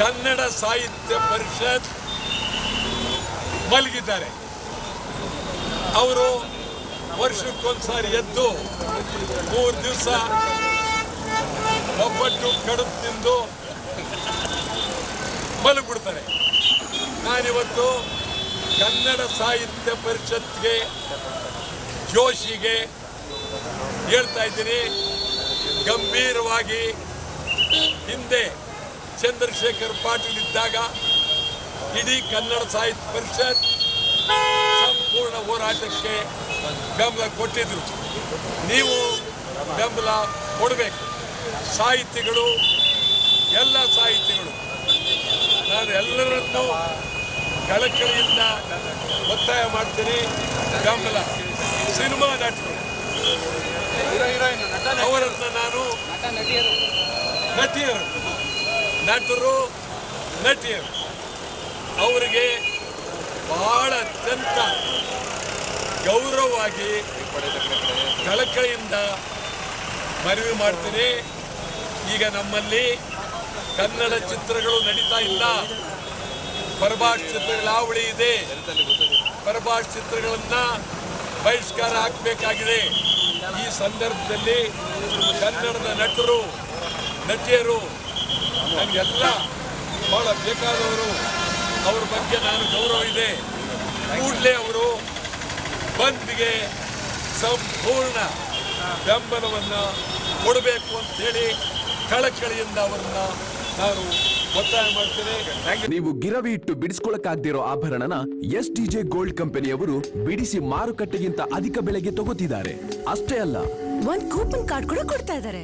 ಕನ್ನಡ ಸಾಹಿತ್ಯ ಪರಿಷತ್ ಮಲಗಿದ್ದಾರೆ. ಅವರು ವರ್ಷಕ್ಕೊಂದ್ಸಾರಿ ಎದ್ದು ಮೂರು ದಿವಸ ಒಬ್ಬಟ್ಟು ಕಡು ತಿಂದು ಮಲಗಿಬಿಡ್ತಾರೆ. ನಾನಿವತ್ತು ಕನ್ನಡ ಸಾಹಿತ್ಯ ಪರಿಷತ್ಗೆ ಜೋಶಿಗೆ ಹೇಳ್ತಾ ಇದ್ದೀನಿ. ಗಂಭೀರವಾಗಿ ಹಿಂದೆ ಚಂದ್ರಶೇಖರ್ ಪಾಟೀಲ್ ಇದ್ದಾಗ ಇಡೀ ಕನ್ನಡ ಸಾಹಿತ್ಯ ಪರಿಷತ್ ಸಂಪೂರ್ಣ ಹೋರಾಟಕ್ಕೆ ಬೆಂಬಲ ಕೊಟ್ಟಿದ್ರು. ನೀವು ಬೆಂಬಲ ಕೊಡಬೇಕು. ಸಾಹಿತಿಗಳು ಎಲ್ಲ ಸಾಹಿತಿಗಳು ನಾನು ಎಲ್ಲರನ್ನೂ ಕಳಕಳಿಯಿಂದ ಒತ್ತಾಯ ಮಾಡ್ತೀನಿ. ಬೆಂಬಲ. ಸಿನಿಮಾ ನಟರು. ಅವರನ್ನು ನಾನು ನಟಿಯರು. ನಟರು ನಟಿಯರು ಅವರಿಗೆ ಬಹಳ ಅತ್ಯಂತ ಗೌರವವಾಗಿ ಕಳಕಳಿಯಿಂದ ಮನವಿ ಮಾಡ್ತೀನಿ. ಈಗ ನಮ್ಮಲ್ಲಿ ಕನ್ನಡ ಚಿತ್ರಗಳು ನಡೀತಾ ಇಲ್ಲ. ಪರಭಾಷ್ ಚಿತ್ರಗಳ ಆವಳಿ ಇದೆ. ಪರಭಾಷ್ ಚಿತ್ರಗಳನ್ನ ಬಹಿಷ್ಕಾರ ಹಾಕಬೇಕಾಗಿದೆ. ಈ ಸಂದರ್ಭದಲ್ಲಿ ಕನ್ನಡದ ನಟರು, ನಟಿಯರು ನನಗೆಲ್ಲ ಬಹಳ ಬೇಕಾದವರು. ಅವ್ರ ಬಗ್ಗೆ ನಾನು ಗೌರವ ಇದೆ. ಕೂಡಲೇ ಅವರು ಬಂದ್ಗೆ ಸಂಪೂರ್ಣ ಬೆಂಬಲವನ್ನು ಕೊಡಬೇಕು ಅಂತೇಳಿ ಕಳಕಳಿಯಿಂದ ಅವರನ್ನ ನಾನು ಒತ್ತಾಯ ಮಾಡ್ತೇನೆ. ನೀವು ಗಿರವಿ ಇಟ್ಟು ಬಿಡಿಸ್ಕೊಳಕ್ಕಾಗ್ದಿರೋ ಆಭರಣನ ಎಸ್ ಡಿಜೆ ಗೋಲ್ಡ್ ಕಂಪನಿಯವರು ಬಿಡಿಸಿ ಮಾರುಕಟ್ಟೆಗಿಂತ ಅಧಿಕ ಬೆಲೆಗೆ ತಗೋತಿದ್ದಾರೆ. ಅಷ್ಟೇ ಅಲ್ಲ. ಒಂದ್ ಕೂಪನ್ ಕಾರ್ಡ್ ಕೂಡ ಕೊಡ್ತಾ ಇದಾರೆ